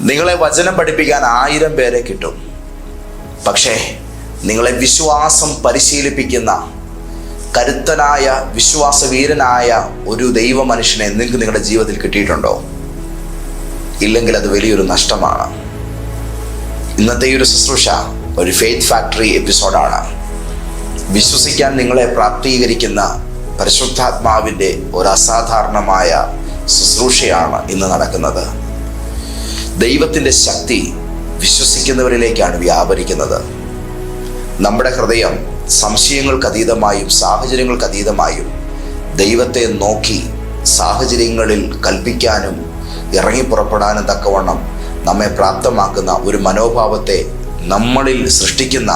നിങ്ങളെ വചനം പഠിപ്പിക്കാൻ ആയിരം പേരെ കിട്ടും. പക്ഷേ നിങ്ങളെ വിശ്വാസം പരിശീലിപ്പിക്കുന്ന കരുത്തനായ വിശ്വാസവീരനായ ഒരു ദൈവ മനുഷ്യനെ നിങ്ങൾക്ക് നിങ്ങളുടെ ജീവിതത്തിൽ കിട്ടിയിട്ടുണ്ടോ? ഇല്ലെങ്കിൽ അത് വലിയൊരു നഷ്ടമാണ്. ഇന്നത്തെ ഈ ഒരു ശുശ്രൂഷ ഒരു ഫെയ്ത്ത് ഫാക്ടറി എപ്പിസോഡാണ്. വിശ്വസിക്കാൻ നിങ്ങളെ പ്രാപ്തീകരിക്കുന്ന പരിശുദ്ധാത്മാവിന്റെ ഒരു അസാധാരണമായ ശുശ്രൂഷയാണ് ഇന്ന് നടക്കുന്നത്. ദൈവത്തിന്റെ ശക്തി വിശ്വസിക്കുന്നവരിലേക്കാണ് വ്യാപരിക്കുന്നത്. നമ്മുടെ ഹൃദയം സംശയങ്ങൾക്ക് അതീതമായും സാഹചര്യങ്ങൾക്ക് അതീതമായും ദൈവത്തെ നോക്കി സാഹചര്യങ്ങളിൽ കൽപ്പിക്കാനും ഇറങ്ങി പുറപ്പെടാനും തക്കവണ്ണം നമ്മെ പ്രാപ്തമാക്കുന്ന ഒരു മനോഭാവത്തെ നമ്മളിൽ സൃഷ്ടിക്കുന്ന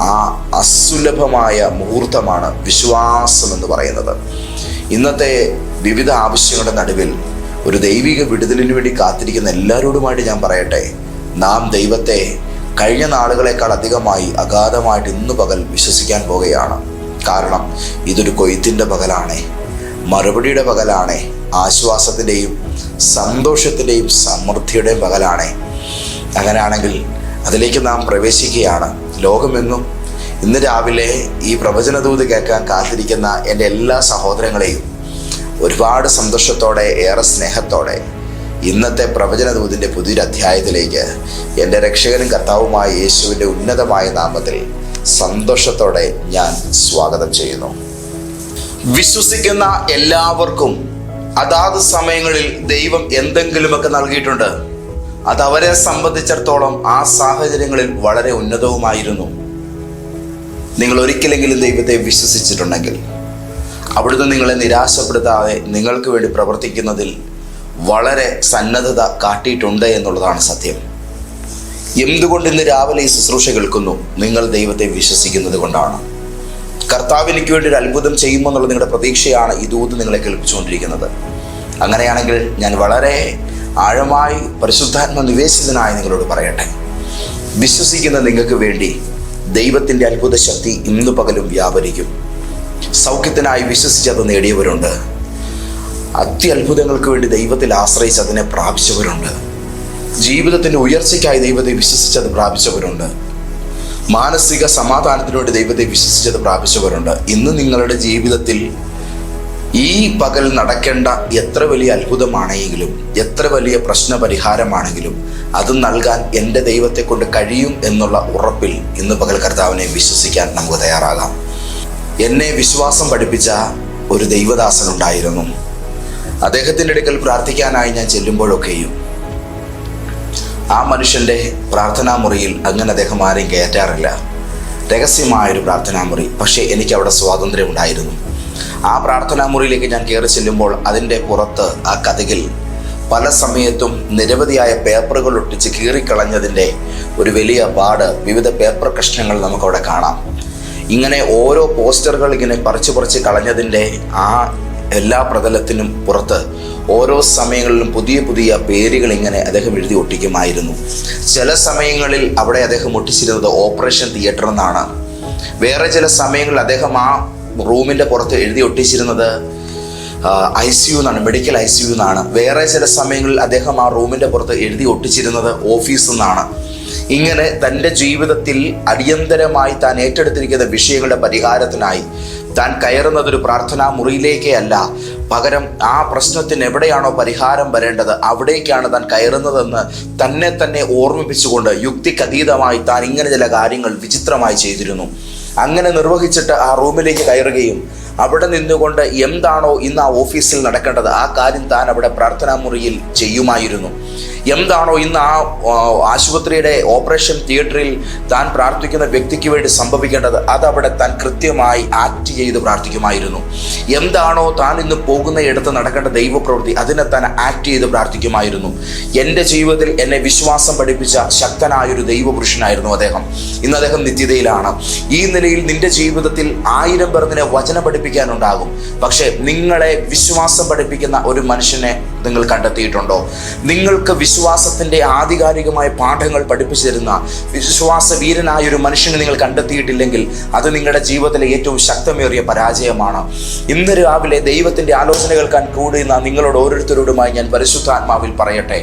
ആ അസുലഭമായ മുഹൂർത്തമാണ് വിശ്വാസം എന്ന് പറയുന്നത്. ഇന്നത്തെ വിവിധ ആവശ്യങ്ങളുടെ നടുവിൽ ഒരു ദൈവിക വിടുതലിന് വേണ്ടി കാത്തിരിക്കുന്ന എല്ലാവരോടുമായിട്ട് ഞാൻ പറയട്ടെ. നാം ദൈവത്തെ കഴിഞ്ഞ നാളുകളെക്കാൾ അധികമായി അഗാധമായിട്ട് ഇന്ന് പകൽ വിശ്വസിക്കാൻ പോകുകയാണ് കാരണം ഇതൊരു കൊയ്ത്തിന്റെ പകലാണേ. മറുപടിയുടെ പകലാണേ. ആശ്വാസത്തിന്റെയും സന്തോഷത്തിന്റെയും സമൃദ്ധിയുടെയും പകലാണേ. അങ്ങനെയാണെങ്കിൽ അതിലേക്ക് നാം പ്രവേശിക്കുകയാണ്. ലോകമെങ്ങും. ഇന്ന് രാവിലെ ഈ പ്രവചനദൂത് കേൾക്കാൻ കാത്തിരിക്കുന്ന എന്റെ എല്ലാ സഹോദരങ്ങളെയും ഒരുപാട് സന്തോഷത്തോടെ ഏറെ സ്നേഹത്തോടെ ഇന്നത്തെ പ്രവചനദൂതിന്റെ പുതിയൊരു അധ്യായത്തിലേക്ക് എന്റെ രക്ഷകനും കർത്താവുമായ യേശുവിന്റെ ഉന്നതമായ നാമത്തിൽ സന്തോഷത്തോടെ ഞാൻ സ്വാഗതം ചെയ്യുന്നു. വിശ്വസിക്കുന്ന എല്ലാവർക്കും അതാത് സമയങ്ങളിൽ ദൈവം എന്തെങ്കിലുമൊക്കെ നൽകിയിട്ടുണ്ട്. അത് അവരെ സംബന്ധിച്ചിടത്തോളം ആ സാഹചര്യങ്ങളിൽ വളരെ ഉന്നതവുമായിരുന്നു. നിങ്ങൾ ഒരിക്കലെങ്കിലും ദൈവത്തെ വിശ്വസിച്ചിട്ടുണ്ടെങ്കിൽ അവിടുന്ന് നിങ്ങളെ നിരാശപ്പെടുത്താതെ നിങ്ങൾക്ക് വേണ്ടി പ്രവർത്തിക്കുന്നതിൽ വളരെ സന്നദ്ധത കാട്ടിയിട്ടുണ്ട് എന്നുള്ളതാണ് സത്യം. എന്തുകൊണ്ട് ഇന്ന് രാവിലെ ഈ ശുശ്രൂഷ കേൾക്കുന്നു? നിങ്ങൾ ദൈവത്തെ വിശ്വസിക്കുന്നത് കൊണ്ടാണ്. കർത്താവ് എനിക്ക് വേണ്ടി ഒരു അത്ഭുതം ചെയ്യുമെന്നുള്ള നിങ്ങളുടെ പ്രതീക്ഷയാണ് ഈ ദൂത് നിങ്ങളെ കേൾപ്പിച്ചുകൊണ്ടിരിക്കുന്നത്. അങ്ങനെയാണെങ്കിൽ ഞാൻ വളരെ ആഴമായി പരിശുദ്ധാത്മ നിവേശിതനായി നിങ്ങളോട് പറയട്ടെ. വിശ്വസിക്കുന്ന നിങ്ങൾക്ക് വേണ്ടി ദൈവത്തിന്റെ അത്ഭുത ശക്തി ഇന്ന് പകലും വ്യാപരിക്കും. സൗഖ്യത്തിനായി വിശ്വസിച്ച് അത് നേടിയവരുണ്ട്. അത്യത്ഭുതങ്ങൾക്ക് വേണ്ടി ദൈവത്തിൽ ആശ്രയിച്ച് അതിനെ പ്രാപിച്ചവരുണ്ട്. ജീവിതത്തിന്റെ ഉയർച്ചയ്ക്കായി ദൈവത്തെ വിശ്വസിച്ച് അത് പ്രാപിച്ചവരുണ്ട്. മാനസിക സമാധാനത്തിനു വേണ്ടി ദൈവത്തെ വിശ്വസിച്ചത് പ്രാപിച്ചവരുണ്ട്. ഇന്ന് നിങ്ങളുടെ ജീവിതത്തിൽ ഈ പകൽ നടക്കേണ്ട എത്ര വലിയ അത്ഭുതമാണെങ്കിലും എത്ര വലിയ പ്രശ്ന പരിഹാരമാണെങ്കിലും അത് നൽകാൻ എന്റെ ദൈവത്തെ കൊണ്ട് കഴിയും എന്നുള്ള ഉറപ്പിൽ ഇന്ന് പകൽ കർത്താവിനെ വിശ്വസിക്കാൻ നമുക്ക് തയ്യാറാകാം. എന്നെ വിശ്വാസം പഠിപ്പിച്ച ഒരു ദൈവദാസൻ ഉണ്ടായിരുന്നു അദ്ദേഹത്തിന്റെ അടുക്കൽ പ്രാർത്ഥിക്കാനായി ഞാൻ ചെല്ലുമ്പോഴൊക്കെയും ആ മനുഷ്യന്റെ പ്രാർത്ഥനാ മുറിയിൽ അങ്ങനെ അദ്ദേഹം ആരെയും കയറ്റാറില്ല. രഹസ്യമായൊരു പ്രാർത്ഥനാ മുറി പക്ഷേ എനിക്ക് അവിടെ സ്വാതന്ത്ര്യം ഉണ്ടായിരുന്നു. ആ പ്രാർത്ഥനാ മുറിയിലേക്ക് ഞാൻ കയറി ചെല്ലുമ്പോൾ അതിന്റെ പുറത്ത് ആ കഥകിൽ പല സമയത്തും നിരവധിയായ പേപ്പറുകൾ ഒട്ടിച്ച് കീറിക്കളഞ്ഞതിന്റെ ഒരു വലിയ പാട് വിവിധ പേപ്പർ കഷ്ണങ്ങൾ നമുക്കവിടെ കാണാം. ഇങ്ങനെ ഓരോ പോസ്റ്ററുകൾ ഇങ്ങനെ പറിച്ചു പറിച്ച് കളഞ്ഞതിന്റെ ആ എല്ലാ പ്രതലത്തിനും പുറത്ത് ഓരോ സമയങ്ങളിലും പുതിയ പുതിയ പേരുകൾ ഇങ്ങനെ അദ്ദേഹം എഴുതി ഒട്ടിക്കുമായിരുന്നു. ചില സമയങ്ങളിൽ അവിടെ അദ്ദേഹം ഒട്ടിച്ചിരുന്നത് ഓപ്പറേഷൻ തിയേറ്റർ എന്നാണ്. വേറെ ചില സമയങ്ങളിൽ അദ്ദേഹം ആ റൂമിന്റെ പുറത്ത് എഴുതി ഒട്ടിച്ചിരുന്നത് ഐ സി യു എന്നാണ് മെഡിക്കൽ ഐ സി യു എന്നാണ്. വേറെ ചില സമയങ്ങളിൽ അദ്ദേഹം ആ റൂമിന്റെ പുറത്ത് എഴുതി ഒട്ടിച്ചിരുന്നത് ഓഫീസ് എന്നാണ്. ഇങ്ങനെ തന്റെ ജീവിതത്തിൽ അടിയന്തരമായി താൻ ഏറ്റെടുത്തിരിക്കുന്ന വിഷയങ്ങളുടെ പരിഹാരത്തിനായി താൻ കയറുന്നത് ഒരു പ്രാർത്ഥനാ മുറിയിലേക്കേ അല്ല. പകരം ആ പ്രശ്നത്തിന് എവിടെയാണോ പരിഹാരം വരേണ്ടത് അവിടേക്കാണ് താൻ കയറുന്നതെന്ന് തന്നെ തന്നെ ഓർമ്മിപ്പിച്ചുകൊണ്ട് യുക്തിക്കതീതമായി താൻ ഇങ്ങനെ ചില കാര്യങ്ങൾ വിചിത്രമായി ചെയ്തിരുന്നു. അങ്ങനെ നിർവഹിച്ചിട്ട് ആ റൂമിലേക്ക് കയറുകയും അവിടെ നിന്നുകൊണ്ട് എന്താണോ ഇന്ന് ആ ഓഫീസിൽ നടക്കേണ്ടത് ആ കാര്യം താൻ അവിടെ പ്രാർത്ഥനാ മുറിയിൽ ചെയ്യുമായിരുന്നു. എന്താണോ ഇന്ന് ആ ആശുപത്രിയുടെ ഓപ്പറേഷൻ തിയേറ്ററിൽ താൻ പ്രാർത്ഥിക്കുന്ന വ്യക്തിക്ക് വേണ്ടി സംഭവിക്കേണ്ടത് അതവിടെ താൻ കൃത്യമായി ആക്ട് ചെയ്ത് പ്രാർത്ഥിക്കുമായിരുന്നു. എന്താണോ താൻ ഇന്ന് പോകുന്ന ഇടത്ത് നടക്കേണ്ട ദൈവപ്രവൃത്തി അതിനെ താൻ ആക്ട് ചെയ്ത് പ്രാർത്ഥിക്കുമായിരുന്നു. എന്റെ ജീവിതത്തിൽ എന്നെ വിശ്വാസം പഠിപ്പിച്ച ശക്തനായൊരു ദൈവപുരുഷനായിരുന്നു അദ്ദേഹം. ഇന്ന് അദ്ദേഹം നിത്യതയിലാണ്. ഈ നിലയിൽ നിന്റെ ജീവിതത്തിൽ ആയിരം പേർ നിന്നെ വചനം പഠിപ്പിക്കാനുണ്ടാകും. പക്ഷേ നിങ്ങളെ വിശ്വാസം പഠിപ്പിക്കുന്ന ഒരു മനുഷ്യനെ നിങ്ങൾ കണ്ടെത്തിയിട്ടുണ്ടോ? നിങ്ങൾക്ക് വിശ്വാസത്തിന്റെ ആധികാരികമായ പാഠങ്ങൾ പഠിപ്പിച്ചു തരുന്ന വിശ്വാസ വീരനായ ഒരു മനുഷ്യനെ നിങ്ങൾ കണ്ടെത്തിയിട്ടില്ലെങ്കിൽ അത് നിങ്ങളുടെ ജീവിതത്തിലെ ഏറ്റവും ശക്തമേറിയ പരാജയമാണ്. ഇന്ന് രാവിലെ ദൈവത്തിന്റെ ആലോചന കേൾക്കാൻ കൂടുന്ന നിങ്ങളോട് ഓരോരുത്തരോടുമായി ഞാൻ പരിശുദ്ധാത്മാവിൽ പറയട്ടെ.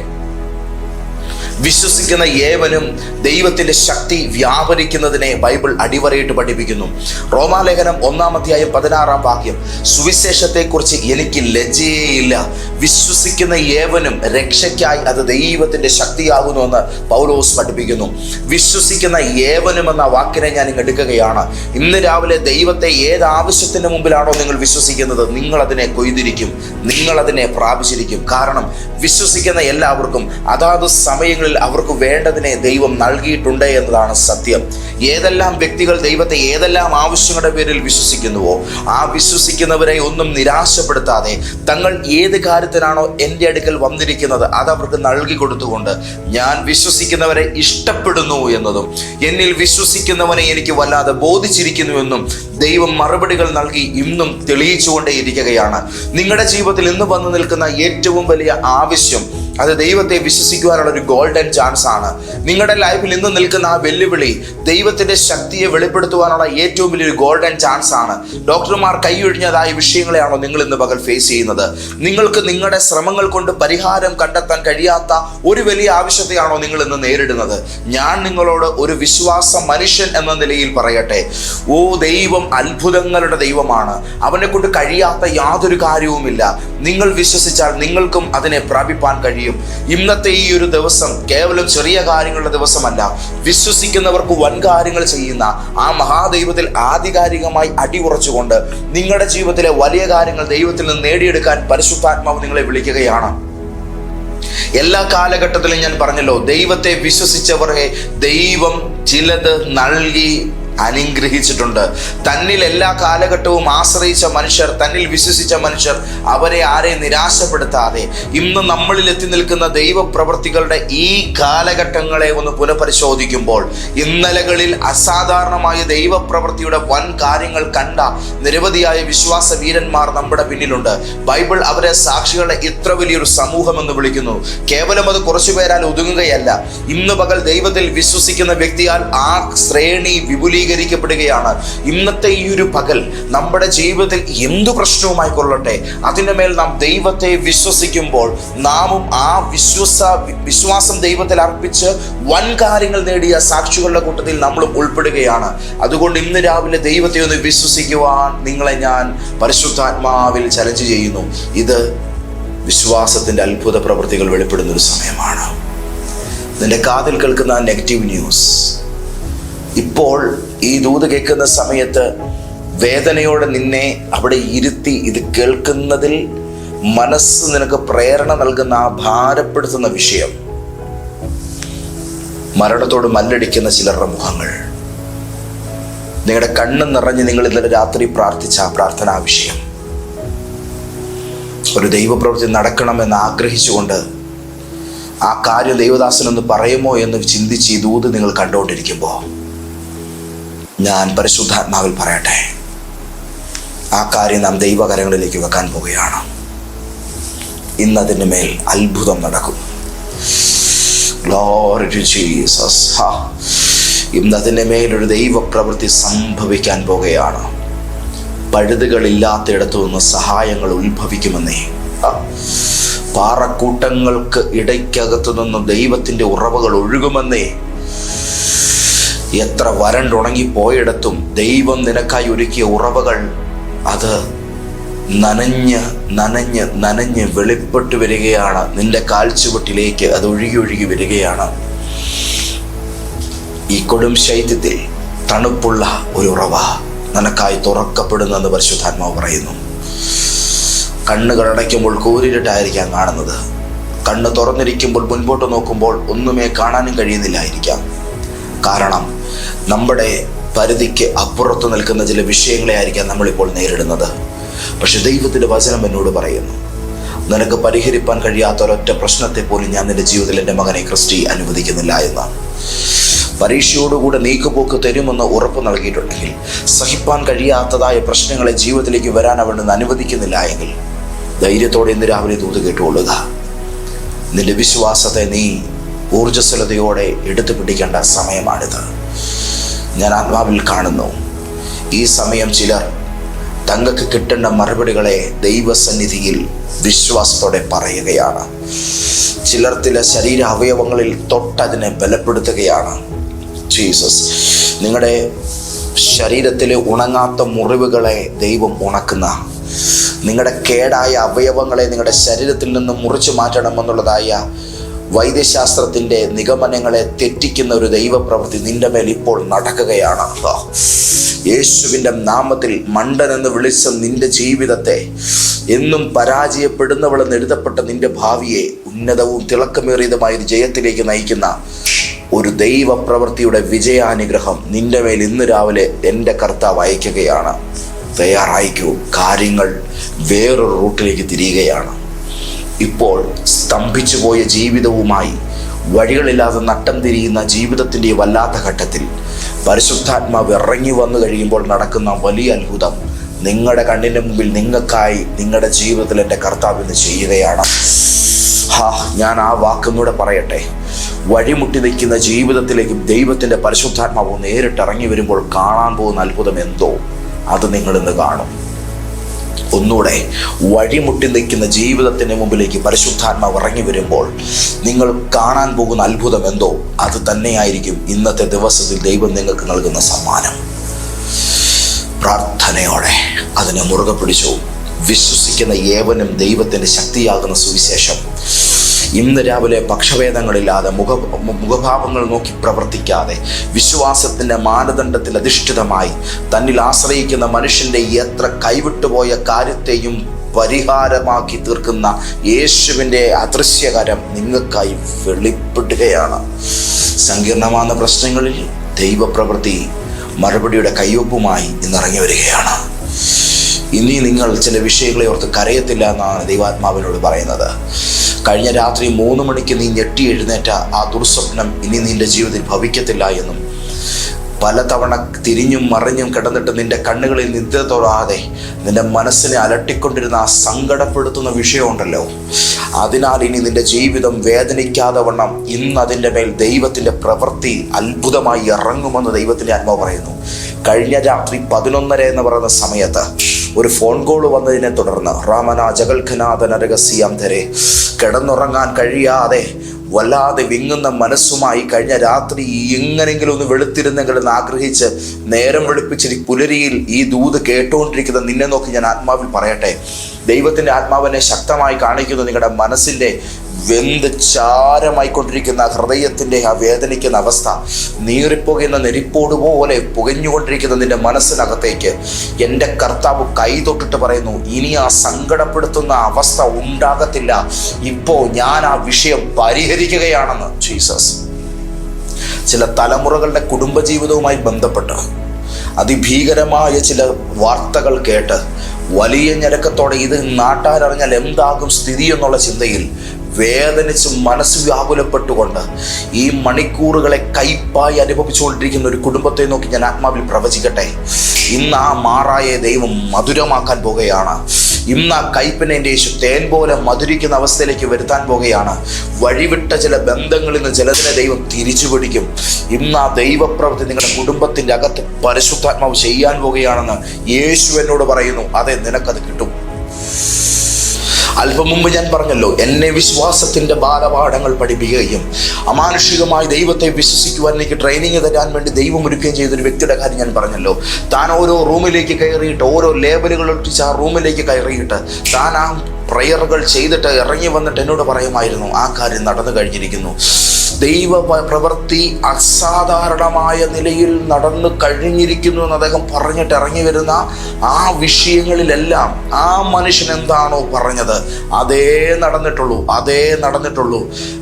വിശ്വസിക്കുന്ന ഏവനും ദൈവത്തിന്റെ ശക്തി വ്യാപരിക്കുന്നതിനെ ബൈബിൾ അടിവരയിട്ട് പഠിപ്പിക്കുന്നു. റോമാലേഖനം ഒന്നാം അധ്യായം പതിനാറാം വാക്യം. സുവിശേഷത്തെക്കുറിച്ച് എനിക്ക് ലജ്ജയേയില്ല. വിശ്വസിക്കുന്ന ഏവനും രക്ഷയ്ക്കായി അത് ദൈവത്തിന്റെ ശക്തിയാകുന്നുവെന്ന് പൗലോസ് പഠിപ്പിക്കുന്നു. വിശ്വസിക്കുന്ന ഏവനും എന്ന വാക്കിനെ ഞാൻ ഇങ്ങ് എടുക്കുകയാണ്. ഇന്ന് രാവിലെ ദൈവത്തെ ഏത് ആവശ്യത്തിന് മുമ്പിലാണോ നിങ്ങൾ വിശ്വസിക്കുന്നത് നിങ്ങൾ അതിനെ കൊയ്തിരിക്കും നിങ്ങൾ അതിനെ പ്രാപിച്ചിരിക്കും. കാരണം വിശ്വസിക്കുന്ന എല്ലാവർക്കും അതാത് സമയങ്ങളിൽ അവർക്ക് വേണ്ടതിനെ ദൈവം നൽകിയിട്ടുണ്ട് എന്നതാണ് സത്യം. ഏതെല്ലാം വ്യക്തികൾ ദൈവത്തെ ഏതെല്ലാം ആവശ്യങ്ങളുടെ പേരിൽ വിശ്വസിക്കുന്നുവോ ആ വിശ്വസിക്കുന്നവരെ ഒന്നും നിരാശപ്പെടുത്താതെ തങ്ങൾ ഏത് കാര്യത്തിനാണോ എന്റെ അടുക്കൽ വന്നിരിക്കുന്നത് അത് അവർക്ക് നൽകി കൊടുത്തുകൊണ്ട് ഞാൻ വിശ്വസിക്കുന്നവരെ ഇഷ്ടപ്പെടുന്നു എന്നതും എന്നിൽ വിശ്വസിക്കുന്നവനെ എനിക്ക് വല്ലാതെ ബോധിച്ചിരിക്കുന്നുവെന്നും ദൈവം മറുപടികൾ നൽകി ഇന്നും തെളിയിച്ചുകൊണ്ടേയിരിക്കുകയാണ്. നിങ്ങളുടെ ജീവിതത്തിൽ ഇന്ന് വന്നു നിൽക്കുന്ന ഏറ്റവും വലിയ ആവശ്യം അത് ദൈവത്തെ വിശ്വസിക്കുവാനുള്ള ഒരു ഗോൾഡൻ ചാൻസ് ആണ്. നിങ്ങളുടെ ലൈഫിൽ ഇന്ന് നിൽക്കുന്ന ആ വെല്ലുവിളി ദൈവത്തിന്റെ ശക്തിയെ വെളിപ്പെടുത്തുവാനുള്ള ഏറ്റവും വലിയൊരു ഗോൾഡൻ ചാൻസ് ആണ്. ഡോക്ടർമാർ കൈയൊഴിഞ്ഞതായ വിഷയങ്ങളെയാണോ നിങ്ങൾ ഇന്ന് പകൽ ഫേസ് ചെയ്യുന്നത്? നിങ്ങൾക്ക് നിങ്ങളുടെ ശ്രമങ്ങൾ കൊണ്ട് പരിഹാരം കണ്ടെത്താൻ കഴിയാത്ത ഒരു വലിയ ആവശ്യത്തെയാണോ നിങ്ങൾ ഇന്ന് നേരിടുന്നത്? ഞാൻ നിങ്ങളോട് ഒരു വിശ്വാസ മനുഷ്യൻ എന്ന നിലയിൽ പറയട്ടെ. ഓ ദൈവം അത്ഭുതങ്ങളുടെ ദൈവമാണ്. അവനെ കൊണ്ട് കഴിയാത്ത യാതൊരു കാര്യവുമില്ല. നിങ്ങൾ വിശ്വസിച്ചാൽ നിങ്ങൾക്കും അതിനെ പ്രാപിപ്പാൻ കഴിയും. ഇന്നത്തെ ഈ ഒരു ദിവസം കേവലം ചെറിയ കാര്യങ്ങളുടെ ദിവസമല്ല. വിശ്വസിക്കുന്നവർക്ക് വൻ കാര്യങ്ങൾ ചെയ്യുന്ന ആ മഹാദൈവത്തിൽ ആധികാരികമായി അടിയുറച്ചുകൊണ്ട് നിങ്ങളുടെ ജീവിതത്തിലെ വലിയ കാര്യങ്ങൾ ദൈവത്തിൽ നിന്ന് നേടിയെടുക്കാൻ പരിശുദ്ധാത്മാവ് നിങ്ങളെ വിളിക്കുകയാണ്. എല്ലാ കാലഘട്ടത്തിലും ഞാൻ പറഞ്ഞല്ലോ ദൈവത്തെ വിശ്വസിച്ചവരെ ദൈവം ചിലത് നൽകി അനുഗ്രഹിച്ചിട്ടുണ്ട് തന്നിൽ എല്ലാ കാലഘട്ടവും ആശ്രയിച്ച മനുഷ്യർ തന്നിൽ വിശ്വസിച്ച മനുഷ്യർ അവരെ ആരെ നിരാശപ്പെടുത്താതെ ഇന്ന് നമ്മളിൽ എത്തി നിൽക്കുന്ന ദൈവപ്രവൃത്തികളുടെ ഈ കാലഘട്ടങ്ങളെ ഒന്ന് പുനഃപരിശോധിക്കുമ്പോൾ ഇന്നലകളിൽ അസാധാരണമായ ദൈവപ്രവൃത്തിയുടെ വൻ കാര്യങ്ങൾ കണ്ട നിരവധിയായ വിശ്വാസ വീരന്മാർ നമ്മുടെ പിന്നിലുണ്ട്. ബൈബിൾ അവരെ സാക്ഷികളുടെ ഇത്ര വലിയൊരു സമൂഹം എന്ന് വിളിക്കുന്നു. കേവലം അത് കുറച്ചു പേരാൽ ഒതുങ്ങുകയല്ല. ഇന്ന് പകൽ ദൈവത്തിൽ വിശ്വസിക്കുന്ന വ്യക്തിയാൽ ആ ശ്രേണി വിപുലീകരിക്കപ്പെടുകയാണ് ഇന്നത്തെ ഈ ഒരു പകൽ നമ്മുടെ ജീവിതത്തിൽ എന്തു പ്രശ്നവുമായി കൊള്ളട്ടെ? അതിന്റെ മേൽ നാം ദൈവത്തെ വിശ്വസിക്കുമ്പോൾ നാമും ആ വിശ്വസ വിശ്വാസം ദൈവത്തിൽ അർപ്പിച്ച് വൻ കാര്യങ്ങൾ നേടിയ സാക്ഷികളുടെ കൂട്ടത്തിൽ നമ്മളും ഉൾപ്പെടുകയാണ്. അതുകൊണ്ട് ഇന്ന് രാവിലെ ദൈവത്തെ ഒന്ന് വിശ്വസിക്കുവാൻ നിങ്ങളെ ഞാൻ പരിശുദ്ധാത്മാവിൽ ചലഞ്ച് ചെയ്യുന്നു. ഇത് വിശ്വാസത്തിന്റെ അത്ഭുത പ്രവൃത്തികൾ വെളിപ്പെടുന്ന ഒരു സമയമാണ്. നിന്റെ കാതിൽ കേൾക്കുന്ന നെഗറ്റീവ് ന്യൂസ്. ഇപ്പോൾ ഈ ദൂത് കേൾക്കുന്ന സമയത്ത് വേദനയോടെ നിന്നെ അവിടെ ഇരുത്തി ഇത് കേൾക്കുന്നതിൽ മനസ്സ് നിനക്ക് പ്രേരണ നൽകുന്ന ആ ഭാരപ്പെടുത്തുന്ന വിഷയം. മരണത്തോട് മല്ലടിക്കുന്ന ചിലരുടെ മുഖങ്ങൾ നിങ്ങളുടെ കണ്ണ് നിറഞ്ഞ് നിങ്ങൾ ഇന്നലെ രാത്രി പ്രാർത്ഥിച്ച ആ പ്രാർത്ഥനാ വിഷയം. ഒരു ദൈവപ്രവൃത്തി നടക്കണമെന്ന് ആഗ്രഹിച്ചുകൊണ്ട് ആ കാര്യം ദൈവദാസനൊന്ന് പറയുമോ എന്ന് ചിന്തിച്ച് ഈ ദൂത് നിങ്ങൾ കണ്ടുകൊണ്ടിരിക്കുമ്പോൾ ഞാൻ പരിശുദ്ധാത്മാവിൽ പറയട്ടെ ആ കാര്യം നാം ദൈവകരങ്ങളിലേക്ക് വെക്കാൻ പോവുകയാണ് ഇന്ന് അതിന്റെ മേൽ അത്ഭുതം നടക്കും Glory to Jesus. ഹാ. ഇന്ന് അതിന്റെ മേലൊരു ദൈവപ്രവൃത്തി സംഭവിക്കാൻ പോകുകയാണ് പഴുതുകളില്ലാത്തയിടത്തു നിന്ന് സഹായങ്ങൾ ഉത്ഭവിക്കുമെന്നേ. പാറക്കൂട്ടങ്ങൾക്ക് ഇടയ്ക്കകത്തു നിന്ന് ദൈവത്തിന്റെ ഉറവകൾ ഒഴുകുമെന്നേ എത്ര വരണ്ടുണങ്ങി പോയിടത്തും ദൈവം നിനക്കായി ഒരുക്കിയ ഉറവകൾ അത് നനഞ്ഞ് നനഞ്ഞ് നനഞ്ഞ് വെളിപ്പെട്ട് വരികയാണ്. നിന്റെ കാൽച്ചുവട്ടിലേക്ക് അത് ഒഴുകി ഒഴുകി വരികയാണ്. ഈ കൊടും ശൈത്യത്തിൽ തണുപ്പുള്ള ഒരു ഉറവ നിനക്കായി തുറക്കപ്പെടുന്നെന്ന് പരിശുദ്ധാത്മാവ് പറയുന്നു. കണ്ണുകൾ അടയ്ക്കുമ്പോൾ കൂരിട്ടായിരിക്കാം കാണുന്നത്. കണ്ണ് തുറന്നിരിക്കുമ്പോൾ മുൻപോട്ട് നോക്കുമ്പോൾ ഒന്നുമേ കാണാനും കഴിയുന്നില്ലായിരിക്കാം. കാരണം നമ്മുടെ പരിധിക്ക് അപ്പുറത്ത് നിൽക്കുന്ന ചില വിഷയങ്ങളെ ആയിരിക്കാം നമ്മളിപ്പോൾ നേരിടുന്നത്. പക്ഷെ ദൈവത്തിന്റെ വചനം എന്നോട് പറയുന്നു നിനക്ക് പരിഹരിപ്പാൻ കഴിയാത്ത ഒരൊറ്റ പ്രശ്നത്തെ പോലും ഞാൻ നിന്റെ ജീവിതത്തിൽ എന്റെ മകനെ ക്രിസ്റ്റി അനുവദിക്കുന്നില്ല എന്നാണ്. പരീക്ഷയോടുകൂടെ നീക്കുപോക്ക് തരുമെന്ന് ഉറപ്പ് നൽകിയിട്ടുണ്ടെങ്കിൽ സഹിപ്പാൻ കഴിയാത്തതായ പ്രശ്നങ്ങളെ ജീവിതത്തിലേക്ക് വരാൻ അവിടുന്ന് അനുവദിക്കുന്നില്ല എങ്കിൽ ധൈര്യത്തോടെ ഇന്ന് രാവിലെ തൂത് കേട്ടുകൊള്ളുക. നിന്റെ വിശ്വാസത്തെ നീ ഊർജസ്വലതയോടെ എടുത്തു പിടിക്കേണ്ട സമയമാണിത്. ഞാൻ ആത്മാവിൽ കാണുന്നു. ഈ സമയം ചിലർ തങ്ങൾക്ക് കിട്ടേണ്ട മറുപടികളെ ദൈവസന്നിധിയിൽ വിശ്വാസത്തോടെ പറയുകയാണ്. ചിലർ ചില ശരീര അവയവങ്ങളിൽ തൊട്ടതിനെ ബലപ്പെടുത്തുകയാണ്. ജീസസ് നിങ്ങളുടെ ശരീരത്തിലെ ഉണങ്ങാത്ത മുറിവുകളെ ദൈവം ഉണക്കുന്ന നിങ്ങളുടെ കേടായ അവയവങ്ങളെ നിങ്ങളുടെ ശരീരത്തിൽ നിന്ന് മുറിച്ചു മാറ്റണമെന്നുള്ളതായ വൈദ്യശാസ്ത്രത്തിന്റെ നിഗമനങ്ങളെ തെറ്റിക്കുന്ന ഒരു ദൈവപ്രവൃത്തി നിന്റെ മേൽ ഇപ്പോൾ നടക്കുകയാണ്. യേശുവിന്റെ നാമത്തിൽ മണ്ടൻ എന്ന് വിളിച്ച നിന്റെ ജീവിതത്തെ എന്നും പരാജയപ്പെടുന്നവളെന്ന് എഴുതപ്പെട്ട നിന്റെ ഭാവിയെ ഉന്നതവും തിളക്കമേറിയതുമായ ഒരു ജയത്തിലേക്ക് നയിക്കുന്ന ഒരു ദൈവപ്രവൃത്തിയുടെ വിജയാനുഗ്രഹം നിന്റെ മേൽ ഇന്ന് രാവിലെ എന്റെ കർത്താവ് അയക്കുകയാണ്. തയ്യാറായിക്കൂ. കാര്യങ്ങൾ വേറൊരു റൂട്ടിലേക്ക് തിരിയുകയാണ്. ഇപ്പോൾ സ്തംഭിച്ചു പോയ ജീവിതവുമായി വഴികളില്ലാതെ നട്ടം തിരിയുന്ന ജീവിതത്തിന്റെ വല്ലാത്ത ഘട്ടത്തിൽ പരിശുദ്ധാത്മാവ് ഇറങ്ങി വന്നു കഴിയുമ്പോൾ നടക്കുന്ന വലിയ അത്ഭുതം നിങ്ങളുടെ കണ്ണിന്റെ മുമ്പിൽ നിങ്ങൾക്കായി നിങ്ങളുടെ ജീവിതത്തിൽ എന്റെ കർത്താവ് ഇന്ന് ചെയ്യുകയാണ്. ഹാ ഞാൻ ആ വാക്കൊന്നൂടെ പറയട്ടെ. വഴിമുട്ടി നിൽക്കുന്ന ജീവിതത്തിലേക്ക് ദൈവത്തിന്റെ പരിശുദ്ധാത്മാവ് നേരിട്ട് ഇറങ്ങി വരുമ്പോൾ കാണാൻ പോകുന്ന അത്ഭുതം എന്തോ? അത് നിങ്ങൾ ഇന്ന് കാണും. ഒന്നുകൂടെ വഴിമുട്ടി നിൽക്കുന്ന ജീവിതത്തിന് മുമ്പിലേക്ക് പരിശുദ്ധാത്മാവ് ഇറങ്ങി വരുമ്പോൾ നിങ്ങൾ കാണാൻ പോകുന്ന അത്ഭുതം എന്തോ? അത് തന്നെയായിരിക്കും ഇന്നത്തെ ദിവസത്തിൽ ദൈവം നിങ്ങൾക്ക് നൽകുന്ന സമ്മാനം. പ്രാർത്ഥനയോടെ അതിനെ മുറുകെ പിടിച്ചു. വിശ്വസിക്കുന്ന ഏവനും ദൈവത്തിന്റെ ശക്തിയാകുന്ന സുവിശേഷം. ഇന്ന് രാവിലെ പക്ഷഭേദങ്ങളില്ലാതെ മുഖ മുഖഭാവങ്ങൾ നോക്കി പ്രവർത്തിക്കാതെ വിശ്വാസത്തിന്റെ മാനദണ്ഡത്തിൽ അധിഷ്ഠിതമായി തന്നിൽ ആശ്രയിക്കുന്ന മനുഷ്യന്റെ എത്ര കൈവിട്ടുപോയ കാര്യത്തെയും പരിഹാരമാക്കി തീർക്കുന്ന യേശുവിന്റെ അദൃശ്യകരം നിങ്ങൾക്കായി വെളിപ്പെടുകയാണ്. സങ്കീർണമായ പ്രശ്നങ്ങളിൽ ദൈവപ്രവൃത്തി മറുപടിയുടെ കയ്യൊപ്പുമായി ഇന്നിറങ്ങി വരികയാണ്. ഇനി നിങ്ങൾ ചില വിഷയങ്ങളെ ഓർത്ത് കരയത്തില്ല എന്നാണ് ദൈവാത്മാവിനോട് പറയുന്നത്. കഴിഞ്ഞ രാത്രി മൂന്ന് മണിക്ക് നീ ഞെട്ടി എഴുന്നേറ്റ ആ ദുർസ്വപ്നം ഇനി നിന്റെ ജീവിതത്തിൽ ഭവിക്കത്തില്ല എന്നും പലതവണ തിരിഞ്ഞും മറിഞ്ഞും കിടന്നിട്ട് നിന്റെ കണ്ണുകളിൽ നിദ്ര തൊടാതെ നിന്റെ മനസ്സിനെ അലട്ടിക്കൊണ്ടിരുന്ന ആ സങ്കടപ്പെടുത്തുന്ന വിഷയമുണ്ടല്ലോ അതിനാൽ ഇനി നിന്റെ ജീവിതം വേദനിക്കാതെ വണ്ണം ഇന്ന് അതിന്റെ മേൽ ദൈവത്തിന്റെ പ്രവൃത്തി അത്ഭുതമായി ഇറങ്ങുമെന്ന് ദൈവത്തിന്റെ ആത്മാവ് പറയുന്നു. കഴിഞ്ഞ രാത്രി പതിനൊന്നര എന്ന് പറയുന്ന സമയത്ത് ഒരു ഫോൺ കോൾ വന്നതിനെ തുടർന്ന് രാമന ജഗൽഖനാഥ നരകസിയാം ധരെ കിടന്നുറങ്ങാൻ കഴിയാതെ വല്ലാതെ വിങ്ങുന്ന മനസ്സുമായി കഴിഞ്ഞ രാത്രി എങ്ങനെങ്കിലും ഒന്ന് വെളുത്തിരുന്നെങ്കിൽ എന്ന് ആഗ്രഹിച്ച് നേരം വെളുപ്പിച്ച് പുലരിയിൽ ഈ ദൂത് കേട്ടുകൊണ്ടിരിക്കുന്ന നിന്നെ നോക്കി ഞാൻ ആത്മാവിൽ പറയട്ടെ. ദൈവത്തിന്റെ ആത്മാവിനെ ശക്തമായി കാണിക്കുന്നു. നിങ്ങളുടെ മനസ്സിന്റെ വെന്ത് ചാരമായിക്കൊണ്ടിരിക്കുന്ന ഹൃദയത്തിന്റെ ആ വേദനിക്കുന്ന അവസ്ഥ നീറിപ്പുകയുന്ന നെരിപ്പോട് പോലെ പുകഞ്ഞുകൊണ്ടിരിക്കുന്ന നിന്റെ മനസ്സിനകത്തേക്ക് എന്റെ കർത്താവ് കൈ തൊട്ടിട്ട് പറയുന്നു ഇനി ആ സങ്കടപ്പെടുത്തുന്ന അവസ്ഥ ഉണ്ടാകത്തില്ല. ഇപ്പോൾ ഞാൻ ആ വിഷയം പരിഹരിക്കുകയാണെന്ന് ജീസസ്. ചില തലമുറകളുടെ കുടുംബജീവിതവുമായി ബന്ധപ്പെട്ട് അതിഭീകരമായ ചില വാർത്തകൾ കേട്ട് വലിയ ഞരക്കത്തോടെ ഇത് നാട്ടാരറിഞ്ഞാൽ എന്താകും സ്ഥിതി എന്നുള്ള ചിന്തയിൽ വേദനിച്ച് മനസ്സ് വ്യാകുലപ്പെട്ടുകൊണ്ട് ഈ മണിക്കൂറുകളെ കൈപ്പായി അനുഭവിച്ചുകൊണ്ടിരിക്കുന്ന ഒരു കുടുംബത്തെ നോക്കി ഞാൻ ആത്മാവിൽ പ്രവചിക്കട്ടെ. ഇന്ന് ആ മാറായ ദൈവം മധുരമാക്കാൻ പോകുകയാണ് ഇന്ന് ആ കയ്പിനെ എന്റെ യേശു തേൻ പോലെ മധുരിക്കുന്ന അവസ്ഥയിലേക്ക് വരുത്താൻ പോകുകയാണ് വഴിവിട്ട ചില ബന്ധങ്ങളിൽ നിന്ന് ചിലതിനെ ദൈവം തിരിച്ചു പിടിക്കും. ഇന്ന് ആ ദൈവപ്രവൃത്തി നിങ്ങളുടെ കുടുംബത്തിന്റെ അകത്ത് പരിശുദ്ധാത്മാവ് ചെയ്യാൻ പോകുകയാണെന്ന് യേശു എന്നോട് പറയുന്നു. അതെ നിനക്കത് കിട്ടും. അല്പം മുമ്പ് ഞാൻ പറഞ്ഞല്ലോ എന്നെ വിശ്വാസത്തിന്റെ ബാലപാഠങ്ങൾ പഠിപ്പിക്കുകയും അമാനുഷികമായി ദൈവത്തെ വിശ്വസിക്കുവാൻ എനിക്ക് ട്രെയിനിങ് തരാൻ വേണ്ടി ദൈവം ഒരുക്കുകയും ചെയ്ത ഒരു വ്യക്തിയുടെ കാര്യം ഞാൻ പറഞ്ഞല്ലോ. താൻ ഓരോ റൂമിലേക്ക് കയറിയിട്ട് ഓരോ ലേബലുകൾ ഒട്ടിച്ച് ആ റൂമിലേക്ക് കയറിയിട്ട് താൻ ആ പ്രയറുകൾ ചെയ്തിട്ട് ഇറങ്ങി വന്നിട്ട് എന്നോട് പറയുമായിരുന്നു ആ കാര്യം നടന്നു കഴിഞ്ഞിരിക്കുന്നു. ദൈവ പ്രവൃത്തി അസാധാരണമായ നിലയിൽ നടന്നു കഴിഞ്ഞിരിക്കുന്നു എന്ന് അദ്ദേഹം പറഞ്ഞിട്ട് ഇറങ്ങി വരുന്ന ആ വിഷയങ്ങളിലെല്ലാം ആ മനുഷ്യൻ എന്താണോ പറഞ്ഞത് അതേ നടന്നിട്ടുള്ളൂ അതേ നടന്നിട്ടുള്ളൂ.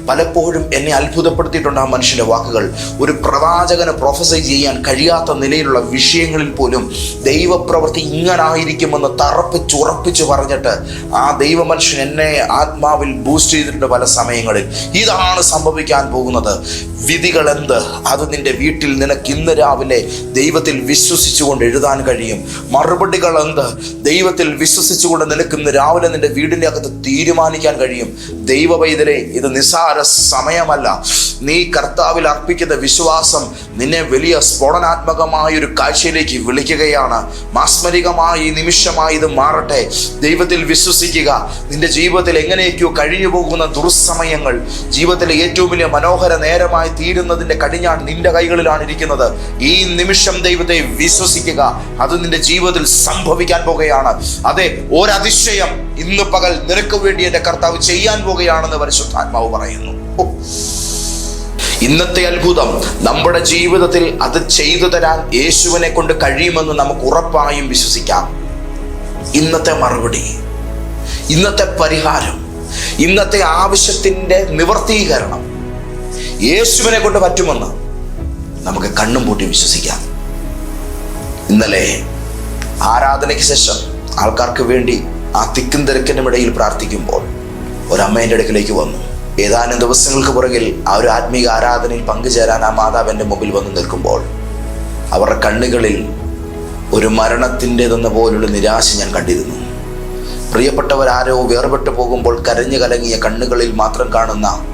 പലപ്പോഴും എന്നെ അത്ഭുതപ്പെടുത്തിയിട്ടുണ്ട് ആ മനുഷ്യന്റെ വാക്കുകൾ. ഒരു പ്രവാചകന് പ്രൊഫസൈ ചെയ്യാൻ കഴിയാത്ത നിലയിലുള്ള വിഷയങ്ങളിൽ പോലും ദൈവപ്രവൃത്തി ഇങ്ങനായിരിക്കുമെന്ന് തറപ്പിച്ചുറപ്പിച്ച് പറഞ്ഞിട്ട് ആ ദൈവ മനുഷ്യൻ എന്നെ ആത്മാവിൽ ബൂസ്റ്റ് ചെയ്തിട്ടുണ്ട് പല സമയങ്ങളിൽ. ഇതാണ് സംഭവിക്കാൻ പോകുന്നത്. വിധികൾ എന്ത് അത് നിന്റെ വീട്ടിൽ നിനക്ക് ഇന്ന് രാവിലെ ദൈവത്തിൽ വിശ്വസിച്ചുകൊണ്ട് എഴുതാൻ കഴിയും. മറുപടികൾ എന്ത് ദൈവത്തിൽ വിശ്വസിച്ചുകൊണ്ട് നിനക്ക് ഇന്ന് രാവിലെ നിന്റെ വീടിന്റെ അകത്ത് തീരുമാനിക്കാൻ കഴിയും. ദൈവ പൈതലെ ഇത് നിസ്സാര സമയമല്ല. നീ കർത്താവിൽ അർപ്പിക്കുന്ന വിശ്വാസം നിന്നെ വലിയ സ്ഫോടനാത്മകമായ ഒരു കാഴ്ചയിലേക്ക് വിളിക്കുകയാണ്. മാസ്മരികമായി നിമിഷമായി ഇത് മാറട്ടെ. ദൈവത്തിൽ വിശ്വസിക്കുക. നിന്റെ ജീവിതത്തിൽ എങ്ങനെയൊക്കെയോ കഴിഞ്ഞു പോകുന്ന ദുർസമയങ്ങൾ ജീവിതത്തിലെ ഏറ്റവും വലിയ മനോഹര നേരമായി തീരുന്നതിന്റെ കടിഞ്ഞാൺ നിന്റെ കൈകളിലാണ് ഇരിക്കുന്നത്. ഈ നിമിഷം ദൈവത്തെ വിശ്വസിക്കുക അത് നിന്റെ ജീവിതത്തിൽ സംഭവിക്കാൻ പോകുകയാണ്. അതെ ഒരതിശയം ഇന്ന് പകൽ നിനക്ക് വേണ്ടി എന്റെ കർത്താവ് ചെയ്യാൻ പോകുകയാണെന്ന് പരിശുദ്ധാത്മാവ് പറയുന്നു. ഇന്നത്തെ അത്ഭുതം നമ്മുടെ ജീവിതത്തിൽ അത് ചെയ്തു തരാൻ യേശുവിനെ കൊണ്ട് കഴിയുമെന്ന് നമുക്ക് ഉറപ്പായും വിശ്വസിക്കാം. ഇന്നത്തെ മറുപടി. ഇന്നത്തെ പരിഹാരം ഇന്നത്തെ ആവശ്യത്തിന്റെ നിവർത്തീകരണം യേശുവിനെ കൊണ്ട് പറ്റുമെന്ന് നമുക്ക് കണ്ണും പൂട്ടി വിശ്വസിക്കാം. ഇന്നലെ ആരാധനയ്ക്ക് ശേഷം ആൾക്കാർക്ക് വേണ്ടി ആ തിക്കും തിരക്കിനും ഇടയിൽ പ്രാർത്ഥിക്കുമ്പോൾ ഒരമ്മേന്റെ അടുക്കിലേക്ക് വന്നു. ഏതാനും ദിവസങ്ങൾക്ക് പുറകിൽ ആ ഒരു ആത്മീക ആരാധനയിൽ പങ്കുചേരാൻ ആ മാതാവിന്റെ മുമ്പിൽ വന്ന് നിൽക്കുമ്പോൾ അവരുടെ കണ്ണുകളിൽ ഒരു മരണത്തിന്റെതെന്ന പോലുള്ള നിരാശ ഞാൻ കണ്ടിരുന്നു. പ്രിയപ്പെട്ടവരാരോ വേർപെട്ടു പോകുമ്പോൾ കരഞ്ഞു കലങ്ങിയ കണ്ണുകളിൽ മാത്രം കാണുന്ന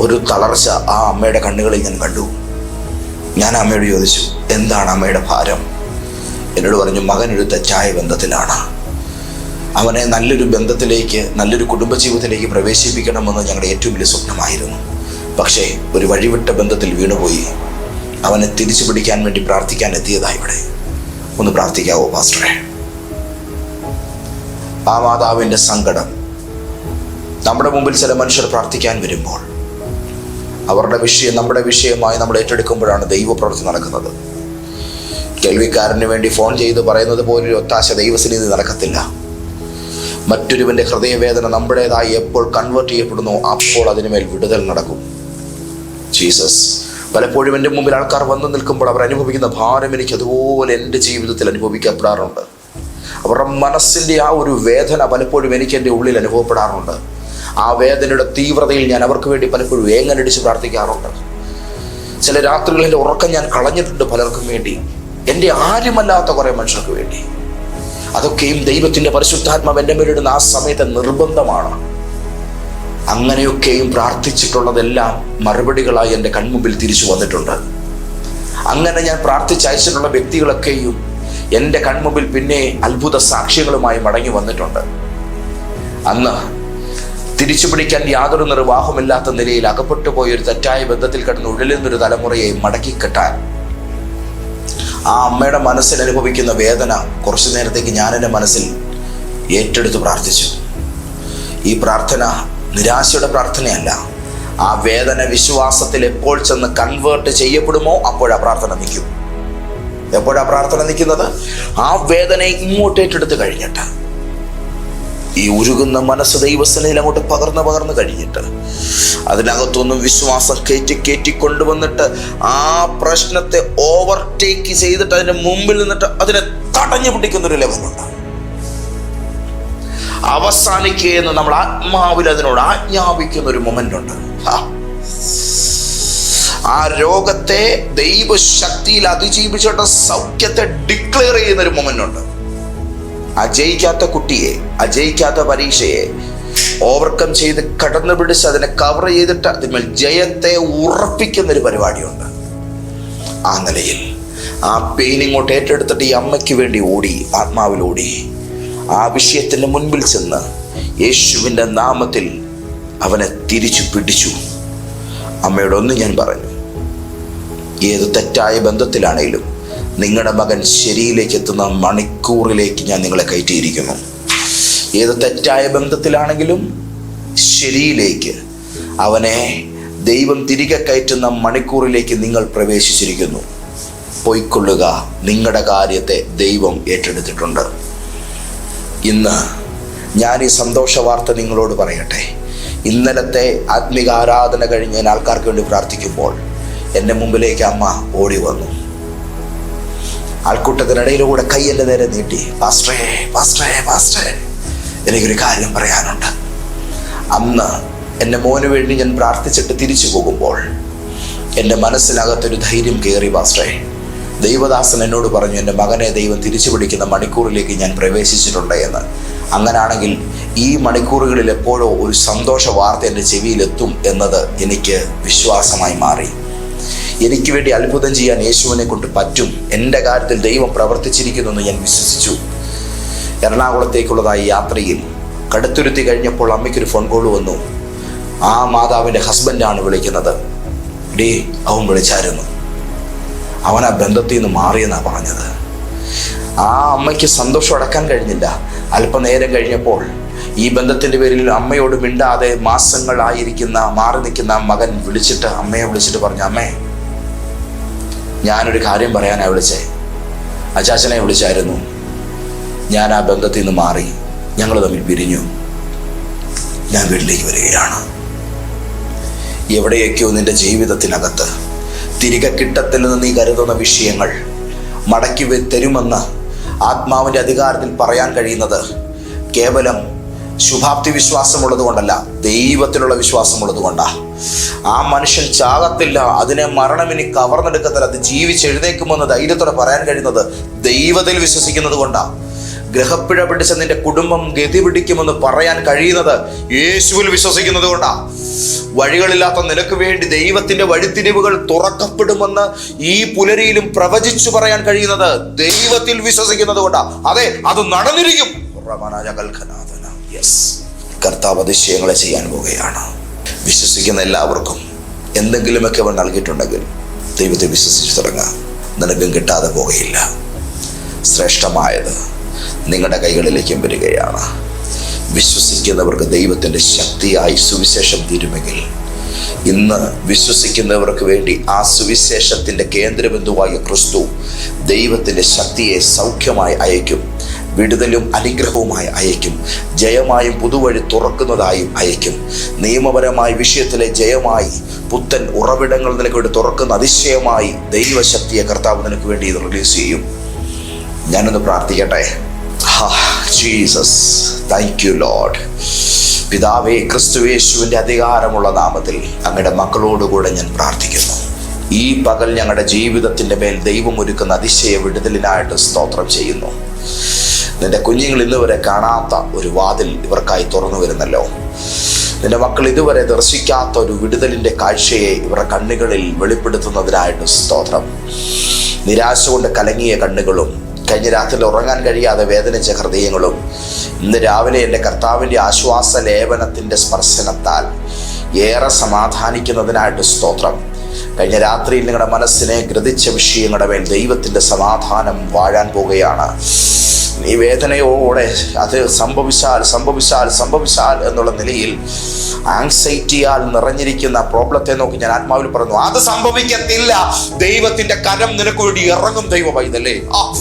ഒരു തളർച്ച ആ അമ്മയുടെ കണ്ണുകളിൽ ഞാൻ കണ്ടു. ഞാൻ അമ്മയോട് ചോദിച്ചു എന്താണ് അമ്മയുടെ ഭാരം? എന്നോട് പറഞ്ഞു ഒരു തെറ്റായ ബന്ധത്തിലാണ്. അവനെ നല്ലൊരു ബന്ധത്തിലേക്ക് നല്ലൊരു കുടുംബജീവിതത്തിലേക്ക് പ്രവേശിപ്പിക്കണമെന്ന് ഞങ്ങളുടെ ഏറ്റവും വലിയ സ്വപ്നമായിരുന്നു. പക്ഷേ ഒരു വഴിവിട്ട ബന്ധത്തിൽ വീണുപോയി. അവനെ തിരിച്ചു പിടിക്കാൻ വേണ്ടി പ്രാർത്ഥിക്കാൻ എത്തിയതാ ഇവിടെ. ഒന്ന് പ്രാർത്ഥിക്കാവോ പാസ്റ്ററെ? ആ മാതാവിന്റെ സങ്കടം. നമ്മുടെ മുമ്പിൽ ചില മനുഷ്യർ പ്രാർത്ഥിക്കാൻ വരുമ്പോൾ അവരുടെ വിഷയം നമ്മുടെ വിഷയമായി നമ്മൾ ഏറ്റെടുക്കുമ്പോഴാണ് ദൈവപ്രവൃത്തി നടക്കുന്നത്. കേൾവിക്കാരന് വേണ്ടി ഫോൺ ചെയ്ത് പറയുന്നത് പോലൊരു ഒത്താശ ദൈവസന്നിധി നടക്കത്തില്ല. മറ്റൊരുവന്റെ ഹൃദയവേദന നമ്മുടേതായി എപ്പോൾ കൺവേർട്ട് ചെയ്യപ്പെടുന്നു അപ്പോൾ അതിനുമേൽ വിടുതൽ നടക്കും. ജീസസ് പലപ്പോഴും എന്റെ മുമ്പിൽ ആൾക്കാർ വന്നു നിൽക്കുമ്പോൾ അവർ അനുഭവിക്കുന്ന ഭാരം എനിക്ക് അതുപോലെ എന്റെ ജീവിതത്തിൽ അനുഭവിക്കപ്പെടാറുണ്ട്. അവരുടെ മനസ്സിന്റെ ആ ഒരു വേദന പലപ്പോഴും എനിക്ക് എന്റെ ഉള്ളിൽ അനുഭവപ്പെടാറുണ്ട്. ആ വേദനയുടെ തീവ്രതയിൽ ഞാൻ അവർക്ക് വേണ്ടി പലപ്പോഴും ഏങ്ങനടിച്ച് പ്രാർത്ഥിക്കാറുണ്ട്. ചില രാത്രികളിൽ ഉറക്കം ഞാൻ കളഞ്ഞിട്ടുണ്ട് പലർക്കും വേണ്ടി. എന്റെ ആരുമല്ലാത്ത കുറേ മനുഷ്യർക്ക് വേണ്ടി. അതൊക്കെയും ദൈവത്തിന്റെ പരിശുദ്ധാത്മാവ് എന്റെ മേലിടുന്ന ആ സമയത്തെ നിർബന്ധമാണ്. അങ്ങനെയൊക്കെയും പ്രാർത്ഥിച്ചിട്ടുള്ളതെല്ലാം മറുപടികളായി എന്റെ കൺമുമ്പിൽ തിരിച്ചു വന്നിട്ടുണ്ട്. അങ്ങനെ ഞാൻ പ്രാർത്ഥിച്ചയച്ചിട്ടുള്ള വ്യക്തികളൊക്കെയും എന്റെ കൺമുമ്പിൽ പിന്നെ അത്ഭുത സാക്ഷ്യങ്ങളുമായി മടങ്ങി വന്നിട്ടുണ്ട്. അന്ന് തിരിച്ചു പിടിക്കാൻ യാതൊരു നിർവാഹമില്ലാത്ത നിലയിൽ അകപ്പെട്ടു പോയ ഒരു തെറ്റായ ബന്ധത്തിൽ കിടന്ന് ഉഴലുന്നൊരു തലമുറയെ മടക്കിക്കെട്ടാൻ. ആ അമ്മയുടെ മനസ്സിൽ അനുഭവിക്കുന്ന വേദന കുറച്ചു നേരത്തേക്ക് ഞാൻ എന്റെ മനസ്സിൽ ഏറ്റെടുത്ത് പ്രാർത്ഥിച്ചു. ഈ പ്രാർത്ഥന നിരാശയുടെ പ്രാർത്ഥനയല്ല. ആ വേദന വിശ്വാസത്തിൽ എപ്പോൾ ചെന്ന് കൺവേർട്ട് ചെയ്യപ്പെടുമോ അപ്പോഴാ പ്രാർത്ഥന നിൽക്കും. എപ്പോഴാ പ്രാർത്ഥന നിൽക്കുന്നത്? ആ വേദന ഇങ്ങോട്ട് ഏറ്റെടുത്ത് കഴിഞ്ഞിട്ട്. ഈ ഉരുകുന്ന മനസ്സ് ദൈവസനയിൽ അങ്ങോട്ട് പകർന്ന് പകർന്ന് കഴിഞ്ഞിട്ട് അതിനകത്തൊന്നും വിശ്വാസം കയറ്റി കയറ്റി കൊണ്ടുവന്നിട്ട് ആ പ്രശ്നത്തെ ഓവർടേക്ക് ചെയ്തിട്ട് അതിന് മുമ്പിൽ നിന്നിട്ട് അതിനെ തടഞ്ഞു പിടിക്കുന്ന ഒരു ലെവലുണ്ട് അവസാനിക്കുക എന്ന് നമ്മൾ ആത്മാവിൽ അതിനോട് ആജ്ഞാപിക്കുന്ന ഒരു മൊമെന്റ് ഉണ്ട്. ആ രോഗത്തെ ദൈവശക്തിയിൽ അതിജീവിച്ചിട്ട് സൗഖ്യത്തെ ഡിക്ലെയർ ചെയ്യുന്ന ഒരു മൊമെന്റ് ഉണ്ട് അജയിക്കാത്ത കുട്ടിയെ അജയിക്കാത്ത പരീക്ഷയെ ഓവർകം ചെയ്ത് കടന്നു പിടിച്ച് അതിനെ കവർ ചെയ്തിട്ട് അതിന്മേൽ ജയത്തെ ഉറപ്പിക്കുന്ന ഒരു പരിപാടിയുണ്ട്. ആ നിലയിൽ ആ പെയിൻ ഇങ്ങോട്ട് ഏറ്റെടുത്തിട്ട് ഈ അമ്മയ്ക്ക് വേണ്ടി ഓടി ആത്മാവിൽ ഓടി ആ വിഷയത്തിന്റെ മുൻപിൽ ചെന്ന് യേശുവിന്റെ നാമത്തിൽ അവനെ തിരിച്ചു പിടിച്ചു. അമ്മയോട് ഒന്ന് ഞാൻ പറഞ്ഞു ഏത് തെറ്റായ ബന്ധത്തിലാണേലും നിങ്ങളുടെ മകൻ ശരിയിലേക്ക് എത്തുന്ന മണിക്കൂറിലേക്ക് ഞാൻ നിങ്ങളെ കയറ്റിയിരിക്കുന്നു. ഏത് തെറ്റായ ബന്ധത്തിലാണെങ്കിലും ശരിയിലേക്ക് അവനെ ദൈവം തിരികെ കയറ്റുന്ന മണിക്കൂറിലേക്ക് നിങ്ങൾ പ്രവേശിച്ചിരിക്കുന്നു. പൊയ്ക്കൊള്ളുക. നിങ്ങളുടെ കാര്യത്തെ ദൈവം ഏറ്റെടുത്തിട്ടുണ്ട്. ഇന്ന് ഞാൻ ഈ സന്തോഷ വാർത്ത നിങ്ങളോട് പറയട്ടെ. ഇന്നലത്തെ ആത്മിക ആരാധന കഴിഞ്ഞ് ഞാൻ ആൾക്കാർക്ക് വേണ്ടി പ്രാർത്ഥിക്കുമ്പോൾ എന്റെ മുമ്പിലേക്ക് അമ്മ ഓടി വന്നു. ആൾക്കൂട്ടത്തിനിടയിലൂടെ കൈ എന്റെ നേരെ നീട്ടി പാസ്റ്ററേ പാസ്റ്ററേ പാസ്റ്ററേ എനിക്കൊരു കാര്യം പറയാനുണ്ട്. അന്ന് എന്റെ മോന് വേണ്ടി ഞാൻ പ്രാർത്ഥിച്ചിട്ട് തിരിച്ചു പോകുമ്പോൾ എന്റെ മനസ്സിനകത്തൊരു ധൈര്യം കയറി പാസ്റ്ററേ ദൈവദാസൻ എന്നോട് പറഞ്ഞു എന്റെ മകനെ ദൈവം തിരിച്ചു പിടിക്കുന്ന മണിക്കൂറിലേക്ക് ഞാൻ പ്രവേശിച്ചിട്ടുണ്ട് എന്ന്. അങ്ങനാണെങ്കിൽ ഈ മണിക്കൂറുകളിൽ എപ്പോഴോ ഒരു സന്തോഷ വാർത്ത എന്റെ ചെവിയിലെത്തും എന്നത് എനിക്ക് വിശ്വാസമായി മാറി. എനിക്ക് വേണ്ടി അത്ഭുതം ചെയ്യാൻ യേശുവിനെ കൊണ്ട് പറ്റും. എന്റെ കാര്യത്തിൽ ദൈവം പ്രവർത്തിച്ചിരിക്കുന്നു എന്ന് ഞാൻ വിശ്വസിച്ചു. എറണാകുളത്തേക്കുള്ളതായ യാത്രയിൽ കടുത്തുരുത്തി കഴിഞ്ഞപ്പോൾ അമ്മയ്ക്കൊരു ഫോൺ കോൾ വന്നു. ആ മാതാവിന്റെ ഹസ്ബൻഡാണ് വിളിക്കുന്നത്. ഡേ അവൻ വിളിച്ചായിരുന്നു. അവൻ ആ ബന്ധത്തിൽ നിന്ന് മാറിയെന്നാണ് പറഞ്ഞത്. ആ അമ്മയ്ക്ക് സന്തോഷം അടക്കാൻ കഴിഞ്ഞില്ല. അല്പനേരം കഴിഞ്ഞപ്പോൾ ഈ ബന്ധത്തിന്റെ പേരിൽ അമ്മയോട് മിണ്ടാതെ മാസങ്ങളായിരിക്കുന്ന മാറി നിൽക്കുന്ന മകൻ വിളിച്ചിട്ട് അമ്മയെ വിളിച്ചിട്ട് പറഞ്ഞു അമ്മേ ഞാനൊരു കാര്യം പറയാനാണ് വിളിച്ചേ. അച്ചാച്ചനെ വിളിച്ചായിരുന്നു. ഞാൻ ആ ബന്ധത്തിൽ നിന്ന് മാറി. ഞങ്ങൾ തമ്മിൽ പിരിഞ്ഞു. ഞാൻ വീട്ടിലേക്ക് വരികയാണ്. എവിടെയൊക്കെയോ നിന്റെ ജീവിതത്തിനകത്ത് തിരികെ കിട്ടത്തില്ലെന്ന് നീ കരുതുന്ന വിഷയങ്ങൾ മടക്കി തരുമെന്ന് ആത്മാവിന്റെ അധികാരത്തിൽ പറയാൻ കഴിയുന്നത് കേവലം ശുഭാപ്തി വിശ്വാസമുള്ളത് കൊണ്ടല്ല ദൈവത്തിലുള്ള വിശ്വാസമുള്ളത് കൊണ്ടാ. ആ മനുഷ്യൻ ചാകത്തില്ല അതിനെ മരണം ഇനി കവർന്നെടുക്കത്തില്ല അത് ജീവിച്ചെഴുതേക്കുമെന്ന് ധൈര്യത്തോടെ പറയാൻ കഴിയുന്നത് ദൈവത്തിൽ വിശ്വസിക്കുന്നത് കൊണ്ടാ. ഗ്രഹപ്പിഴ പിടിച്ച നിന്റെ കുടുംബം ഗതി പിടിക്കുമെന്ന് പറയാൻ കഴിയുന്നത് യേശുവിൽ വിശ്വസിക്കുന്നത് കൊണ്ടാ. വഴികളില്ലാത്ത നിനക്ക് വേണ്ടി ദൈവത്തിന്റെ വഴിത്തിരിവുകൾ തുറക്കപ്പെടുമെന്ന് ഈ പുലരിയിലും പ്രവചിച്ചു പറയാൻ കഴിയുന്നത് ദൈവത്തിൽ വിശ്വസിക്കുന്നത് കൊണ്ടാ. അതെ അത് നടന്നിരിക്കും. യെസ് കർത്താവ് അതിശയങ്ങളെ ചെയ്യാൻ പോവുകയാണ്. വിശ്വസിക്കുന്ന എല്ലാവർക്കും എന്തെങ്കിലുമൊക്കെ അവൻ നൽകിയിട്ടുണ്ടെങ്കിൽ ദൈവത്തെ വിശ്വസിച്ച് തുടങ്ങാം. നിനക്കും കിട്ടാതെ പോകുകയില്ല ശ്രേഷ്ഠമായത് നിങ്ങളുടെ കൈകളിലേക്കും വരികയാണ്. വിശ്വസിക്കുന്നവർക്ക് ദൈവത്തിന്റെ ശക്തിയായി സുവിശേഷം തീരുമെങ്കിൽ ഇന്ന് വിശ്വസിക്കുന്നവർക്ക് വേണ്ടി ആ സുവിശേഷത്തിന്റെ കേന്ദ്രബിന്ദുവായ ക്രിസ്തു ദൈവത്തിന്റെ ശക്തിയെ സൗഖ്യമായി അയക്കും വിടുതലും അനുഗ്രഹവുമായി അയക്കും ജയമായും പുതുവഴി തുറക്കുന്നതായും അയക്കും നിയമപരമായ വിഷയത്തിലെ ജയമായി പുത്തൻ ഉറവിടങ്ങൾ നിനക്ക് വേണ്ടി തുറക്കുന്ന അതിശയമായി ദൈവശക്തിയെ കർത്താവ് നിനക്ക് വേണ്ടി ഇത് റിലീസ് ചെയ്യും. ഞാനൊന്ന് പ്രാർത്ഥിക്കട്ടെ? ജീസസ് താങ്ക് യു ലോഡ് പിതാവേ ക്രിസ്തുവേശുവിന്റെ അധികാരമുള്ള നാമത്തിൽ അങ്ങയുടെ മക്കളോടുകൂടെ ഞാൻ പ്രാർത്ഥിക്കുന്നു. ഈ പകൽ ഞങ്ങളുടെ ജീവിതത്തിന്റെ മേൽ ദൈവം ഒരുക്കുന്ന അതിശയ വിടുതലിനായിട്ട് സ്തോത്രം ചെയ്യുന്നു. നിന്റെ കുഞ്ഞുങ്ങൾ ഇന്നുവരെ കാണാത്ത ഒരു വാതിൽ ഇവർക്കായി തുറന്നു വരുന്നല്ലോ. നിന്റെ മക്കൾ ഇതുവരെ ദർശിക്കാത്ത ഒരു വിടുതലിന്റെ കാഴ്ചയെ ഇവരുടെ കണ്ണുകളിൽ വെളിപ്പെടുത്തുന്നതിനായിട്ട് സ്തോത്രം. നിരാശ കൊണ്ട് കലങ്ങിയ കണ്ണുകളും കഴിഞ്ഞ രാത്രിയിൽ ഉറങ്ങാൻ കഴിയാതെ വേദനിച്ച ഹൃദയങ്ങളും ഇന്ന് രാവിലെ എന്റെ കർത്താവിന്റെ ആശ്വാസ ലേപനത്തിന്റെ സ്പർശനത്താൽ ഏറെ സമാധാനിക്കുന്നതിനായിട്ട് സ്തോത്രം. കഴിഞ്ഞ രാത്രിയിൽ നിങ്ങളുടെ മനസ്സിനെ ഗ്രതിച്ച വിഷയങ്ങളുടെ മേൽ ദൈവത്തിന്റെ സമാധാനം വാഴാൻ പോവുകയാണ്. ഈ വേദനയോടെ അത് സംഭവിച്ചാൽ സംഭവിച്ചാൽ സംഭവിച്ചാൽ എന്നുള്ള നിലയിൽ ആങ്സൈറ്റിയാൽ നിറഞ്ഞിരിക്കുന്ന പ്രോബ്ലത്തെ നോക്കി ഞാൻ ആത്മാവിൽ പറഞ്ഞു അത് സംഭവിക്കത്തില്ല. ദൈവത്തിന്റെ കരം നിനക്ക് വേണ്ടി ഇറങ്ങും ദൈവ വൈതല്ലേ ആ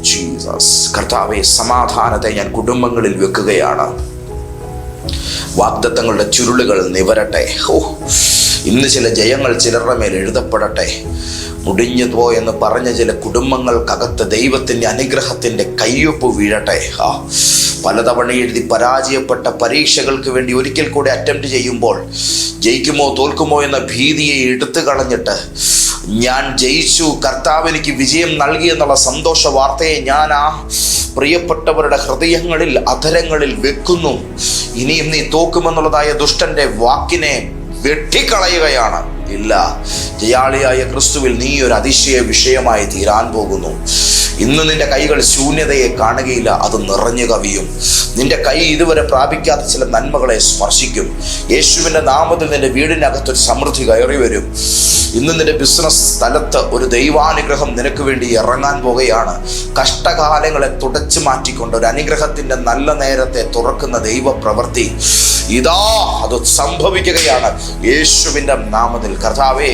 ജീസസ് കർത്താവെ സമാധാനത്തെ ഞാൻ കുടുംബങ്ങളിൽ വെക്കുകയാണ്. വാഗ്ദത്തങ്ങളുടെ ചുരുളുകൾ നിവരട്ടെ. ഓ ഇന്ന് ചില ജയങ്ങൾ ചിലരുടെ മേൽ എഴുതപ്പെടട്ടെ. മുടിഞ്ഞു എന്ന് പറഞ്ഞ ചില കുടുംബങ്ങൾക്കകത്ത് ദൈവത്തിന്റെ അനുഗ്രഹത്തിന്റെ കയ്യൊപ്പ് വീഴട്ടെ. ആ പലതവണ എഴുതി പരാജയപ്പെട്ട പരീക്ഷകൾക്ക് വേണ്ടി ഒരിക്കൽ കൂടി അറ്റംപ്റ്റ് ചെയ്യുമ്പോൾ ജയിക്കുമോ തോൽക്കുമോ എന്ന ഭീതിയെ എടുത്തു കളഞ്ഞിട്ട് ഞാൻ ജയിച്ചു കർത്താവ് എനിക്ക് വിജയം നൽകി എന്നുള്ള സന്തോഷ വാർത്തയെ ഞാൻ ആ പ്രിയപ്പെട്ടവരുടെ ഹൃദയങ്ങളിൽ അധരങ്ങളിൽ വെക്കുന്നു. ഇനിയും നീ തോക്കുമെന്നുള്ളതായ ദുഷ്ടന്റെ വാക്കിനെ വെട്ടിക്കളയുകയാണ്. ഇല്ല. ജയാളിയായ ക്രിസ്തുവിൽ നീ ഒരു അതിശയ വിഷയമായി തീരാൻ പോകുന്നു. ഇന്ന് നിന്റെ കൈകൾ ശൂന്യതയെ കാണുകയില്ല അത് നിറഞ്ഞു കവിയും. നിന്റെ കൈ ഇതുവരെ പ്രാപിക്കാത്ത ചില നന്മകളെ സ്പർശിക്കും. യേശുവിന്റെ നാമത്തിൽ നിന്റെ വീടിനകത്തൊരു സമൃദ്ധി കയറി വരും. ഇന്ന് നിന്റെ ബിസിനസ് സ്ഥലത്ത് ഒരു ദൈവാനുഗ്രഹം നിനക്ക് വേണ്ടി ഇറങ്ങാൻ പോകുകയാണ് കഷ്ടകാലങ്ങളെ തുടച്ചു മാറ്റിക്കൊണ്ട് ഒരു അനുഗ്രഹത്തിന്റെ നല്ല നേരത്തെ തുറക്കുന്ന ദൈവ പ്രവൃത്തി ഇതാ അത് സംഭവിക്കുകയാണ്. യേശുവിന്റെ നാമത്തിൽ കർത്താവേ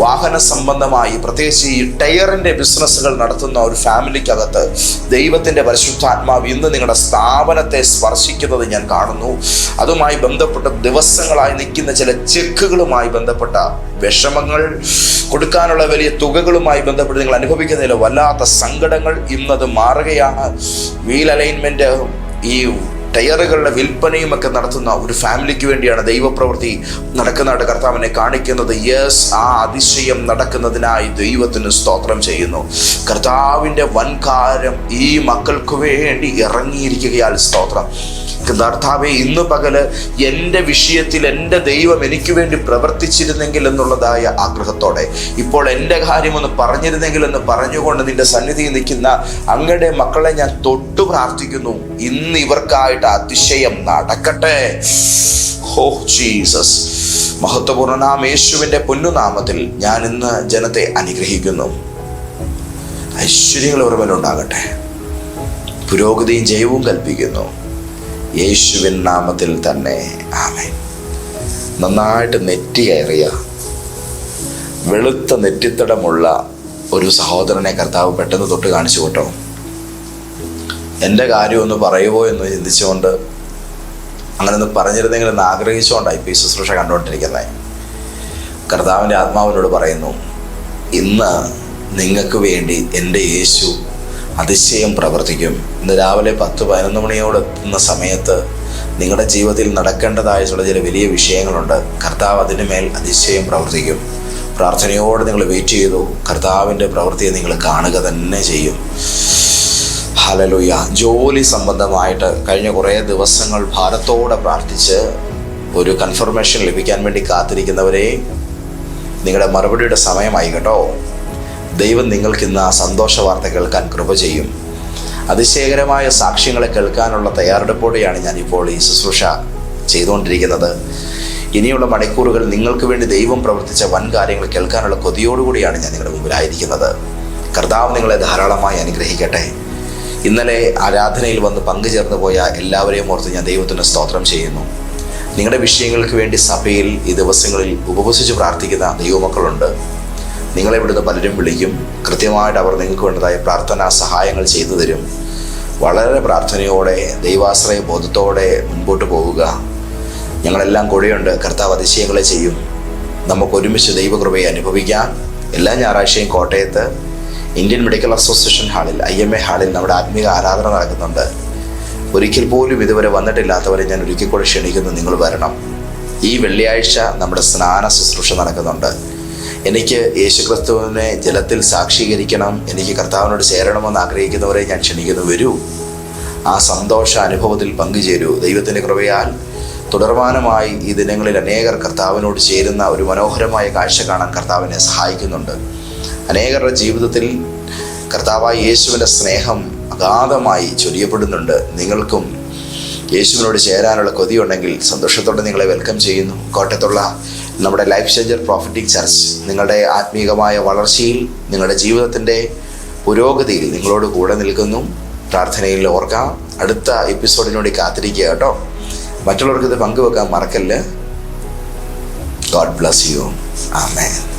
വാഹന സംബന്ധമായി പ്രത്യേകിച്ച് ഈ ടയറിന്റെ ബിസിനസ്സുകൾ നടത്തുന്ന ഒരു ഫാമിലിക്കകത്ത് ദൈവത്തിന്റെ പരിശുദ്ധാത്മാവ് ഇന്ന് നിങ്ങളുടെ സ്ഥാപനത്തെ സ്പർശിക്കുന്നത് ഞാൻ കാണുന്നു. അതുമായി ബന്ധപ്പെട്ട ദിവസങ്ങളായി നിൽക്കുന്ന ചില ചെക്കുകളുമായി ബന്ധപ്പെട്ട വിഷമങ്ങൾ കൊടുക്കാനുള്ള വലിയ തുകകളുമായി ബന്ധപ്പെട്ട് നിങ്ങൾ അനുഭവിക്കുന്നതിലെ വല്ലാത്ത സങ്കടങ്ങൾ ഇന്നത് മാറുകയാണ്. വീൽ അലൈൻമെന്റ് ഈ ടയറുകളുടെ വിൽപ്പനയും ഒക്കെ നടത്തുന്ന ഒരു ഫാമിലിക്ക് വേണ്ടിയാണ് ദൈവപ്രവൃത്തി നടക്കുന്നതായിട്ട് കർത്താവിനെ കാണിക്കുന്നത്. യെസ് ആ അതിശയം നടക്കുന്നതിനായി ദൈവത്തിന് സ്തോത്രം ചെയ്യുന്നു. കർത്താവിന്റെ വൻകാരം ഈ മക്കൾക്ക് വേണ്ടി ഇറങ്ങിയിരിക്കുകയാൽ സ്തോത്രം. കർത്താവെ ഇന്ന് പകൽ എന്റെ വിഷയത്തിൽ എന്റെ ദൈവം എനിക്ക് വേണ്ടി പ്രവർത്തിച്ചിരുന്നെങ്കിൽ എന്നുള്ളതായ ആഗ്രഹത്തോടെ. ഇപ്പോൾ എന്റെ കാര്യമൊന്ന് പറഞ്ഞിരുന്നെങ്കിൽ എന്ന് പറഞ്ഞുകൊണ്ട് നിന്റെ സന്നിധിയിൽ നിൽക്കുന്ന അങ്ങയുടെ മക്കളെ ഞാൻ തൊട്ടു പ്രാർത്ഥിക്കുന്നു. ഇന്ന് ഇവർക്കായിട്ട് അതിശയം നടക്കട്ടെ. ഹോ ജീസസ്. മഹത്വപൂർണനാം യേശുവിന്റെ പൊന്നുനാമത്തിൽ ഞാൻ ഇന്ന് ജനത്തെ അനുഗ്രഹിക്കുന്നു. ഐശ്വര്യങ്ങൾ ഒരുപോലെ ഉണ്ടാകട്ടെ. പുരോഗതിയും ജയവും കൽപ്പിക്കുന്നു. യേശുവിൻ നാമത്തിൽ തന്നെ. ആമേ നന്നായിട്ട് നെറ്റി കയറിയ വെളുത്ത നെറ്റിത്തടമുള്ള ഒരു സഹോദരനെ കർത്താവ് പെട്ടെന്ന് തൊട്ട് കാണിച്ചു കേട്ടോ. എന്റെ കാര്യമൊന്ന് പറയുമോ എന്ന് ചിന്തിച്ചുകൊണ്ട് അങ്ങനെ ഒന്ന് പറഞ്ഞിരുന്നെങ്കിൽ എന്ന് ആഗ്രഹിച്ചുകൊണ്ടാണ് ഇപ്പോൾ ഈ ശുശ്രൂഷ കണ്ടുകൊണ്ടിരിക്കുന്നത്. കർത്താവിന്റെ ആത്മാവിനോട് പറയുന്നു ഇന്ന് നിങ്ങൾക്ക് വേണ്ടി എന്റെ യേശു അതിശയം പ്രവർത്തിക്കും. ഇന്ന് രാവിലെ പത്ത് പതിനൊന്ന് മണിയോട് എത്തുന്ന സമയത്ത് നിങ്ങളുടെ ജീവിതത്തിൽ നടക്കേണ്ടതായ ചില ചില വലിയ വിഷയങ്ങളുണ്ട്. കർത്താവ് അതിന് മേൽ അതിശയം പ്രവർത്തിക്കും. പ്രാർത്ഥനയോടെ നിങ്ങൾ വെയിറ്റ് ചെയ്തു. കർത്താവിന്റെ പ്രവൃത്തിയെ നിങ്ങൾ കാണുക തന്നെ ചെയ്യും. ഹലലുയ ജോലി സംബന്ധമായിട്ട് കഴിഞ്ഞ കുറേ ദിവസങ്ങൾ ഭാരത്തോടെ പ്രാർത്ഥിച്ച് ഒരു കൺഫർമേഷൻ ലഭിക്കാൻ വേണ്ടി കാത്തിരിക്കുന്നവരെ നിങ്ങളുടെ മറുപടിയുടെ സമയമായി കേട്ടോ. ദൈവം നിങ്ങൾക്ക് ഇന്ന് ആ സന്തോഷ വാർത്ത കേൾക്കാൻ കൃപ ചെയ്യും. അതിശയകരമായ സാക്ഷ്യങ്ങളെ കേൾക്കാനുള്ള തയ്യാറെടുപ്പോടെയാണ് ഞാനിപ്പോൾ ഈ ശുശ്രൂഷ ചെയ്തുകൊണ്ടിരിക്കുന്നത്. ഇനിയുള്ള മണിക്കൂറുകൾ നിങ്ങൾക്ക് വേണ്ടി ദൈവം പ്രവർത്തിച്ച വൻ കാര്യങ്ങൾ കേൾക്കാനുള്ള കൊതിയോടുകൂടിയാണ് ഞാൻ നിങ്ങളുടെ മുമ്പിലായിരിക്കുന്നത്. കർത്താവ് നിങ്ങളെ ധാരാളമായി അനുഗ്രഹിക്കട്ടെ. ഇന്നലെ ആരാധനയിൽ വന്ന് പങ്കുചേർന്നു പോയ എല്ലാവരെയും ഓർത്ത് ഞാൻ ദൈവത്തിന് സ്തോത്രം ചെയ്യുന്നു. നിങ്ങളുടെ വിഷയങ്ങൾക്ക് വേണ്ടി സഭയിൽ ഈ ദിവസങ്ങളിൽ ഉപവസിച്ച് പ്രാർത്ഥിക്കുന്ന ദൈവമക്കളുണ്ട്. നിങ്ങളെ ഇവിടുന്ന് പലരും വിളിക്കും. കൃത്യമായിട്ട് അവർ നിങ്ങൾക്ക് വേണ്ടതായ പ്രാർത്ഥനാ സഹായങ്ങൾ ചെയ്തു തരും. വളരെ പ്രാർത്ഥനയോടെ ദൈവാശ്രയ ബോധത്തോടെ മുൻപോട്ട് പോവുക. ഞങ്ങളെല്ലാം കൂടെയുണ്ട്. കർത്താവ് അതിശയങ്ങളെ ചെയ്യും. നമുക്ക് ഒരുമിച്ച് ദൈവകൃപയെ അനുഭവിക്കാം. എല്ലാ ഞായറാഴ്ചയും കോട്ടയത്ത് ഇന്ത്യൻ മെഡിക്കൽ അസോസിയേഷൻ ഹാളിൽ ഐ എം എ ഹാളിൽ നമ്മുടെ ആത്മീയ ആരാധന നടക്കുന്നുണ്ട്. ഒരിക്കൽ പോലും ഇതുവരെ വന്നിട്ടില്ലാത്തവരെ ഞാൻ ഒരിക്കൽ കൂടെ ക്ഷണിക്കുന്നു. നിങ്ങൾ വരണം. ഈ വെള്ളിയാഴ്ച നമ്മുടെ സ്നാന ശുശ്രൂഷ നടക്കുന്നുണ്ട്. എനിക്ക് യേശുക്രിസ്തുവിനെ ജലത്തിൽ സാക്ഷീകരിക്കണം എനിക്ക് കർത്താവിനോട് ചേരണമെന്ന് ആഗ്രഹിക്കുന്നവരെ ഞാൻ ക്ഷണിക്കുന്നു. വരൂ. ആ സന്തോഷ അനുഭവത്തിൽ പങ്കുചേരൂ. ദൈവത്തിന്റെ കൃപയാൽ തുടർമാനമായി ഈ ദിനങ്ങളിൽ അനേകർ കർത്താവിനോട് ചേരുന്ന ഒരു മനോഹരമായ കാഴ്ച കാണാൻ കർത്താവിനെ സഹായിക്കുന്നുണ്ട്. അനേകരുടെ ജീവിതത്തിൽ കർത്താവായ യേശുവിന്റെ സ്നേഹം അഗാധമായി ചൊരിയപ്പെടുന്നുണ്ട്. നിങ്ങൾക്കും യേശുവിനോട് ചേരാനുള്ള കൊതിയുണ്ടെങ്കിൽ സന്തോഷത്തോടെ നിങ്ങളെ വെൽക്കം ചെയ്യുന്നു. കോട്ടയത്തുള്ള നമ്മുടെ ലൈഫ് ചേഞ്ചർ പ്രോഫിറ്റിക് ചർച്ച് നിങ്ങളുടെ ആത്മീകമായ വളർച്ചയിൽ നിങ്ങളുടെ ജീവിതത്തിന്റെ പുരോഗതിയിൽ നിങ്ങളോട് കൂടെ നിൽക്കുന്നു. പ്രാർത്ഥനയിൽ ഓർക്കാം. അടുത്ത എപ്പിസോഡിനോടി കാത്തിരിക്കുക കേട്ടോ. മറ്റുള്ളവർക്ക് ഇത് പങ്കുവെക്കാൻ മറക്കല്ല്. God bless you amen